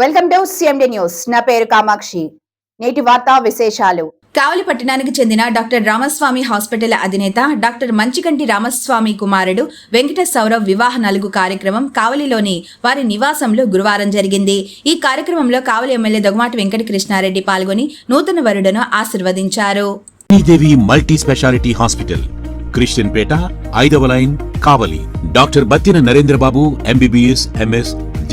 Welcome to CMD news. నా పేరు కామాక్షి. నేటి వార్తా విశేషాలు. కావలి పట్టణానికి చెందిన డాక్టర్ రామస్వామి హాస్పిటల్ అధినేత డాక్టర్ మంచికంటి రామస్వామి కుమారుడు వెంకట సౌరవ్ వివాహ నలుగు కార్యక్రమం కావలిలోని వారి నివాసంలో గురువారం జరిగింది. ఈ కార్యక్రమంలో కావలి ఎమ్మెల్యే దొగమాటి వెంకట కృష్ణారెడ్డి పాల్గొని నూతన వరుడును ఆశీర్వదించారు. Sridevi multi speciality hospital Christian Peta ఐదవ line Kavali. Doctor Battina Narendrababu MBBS MS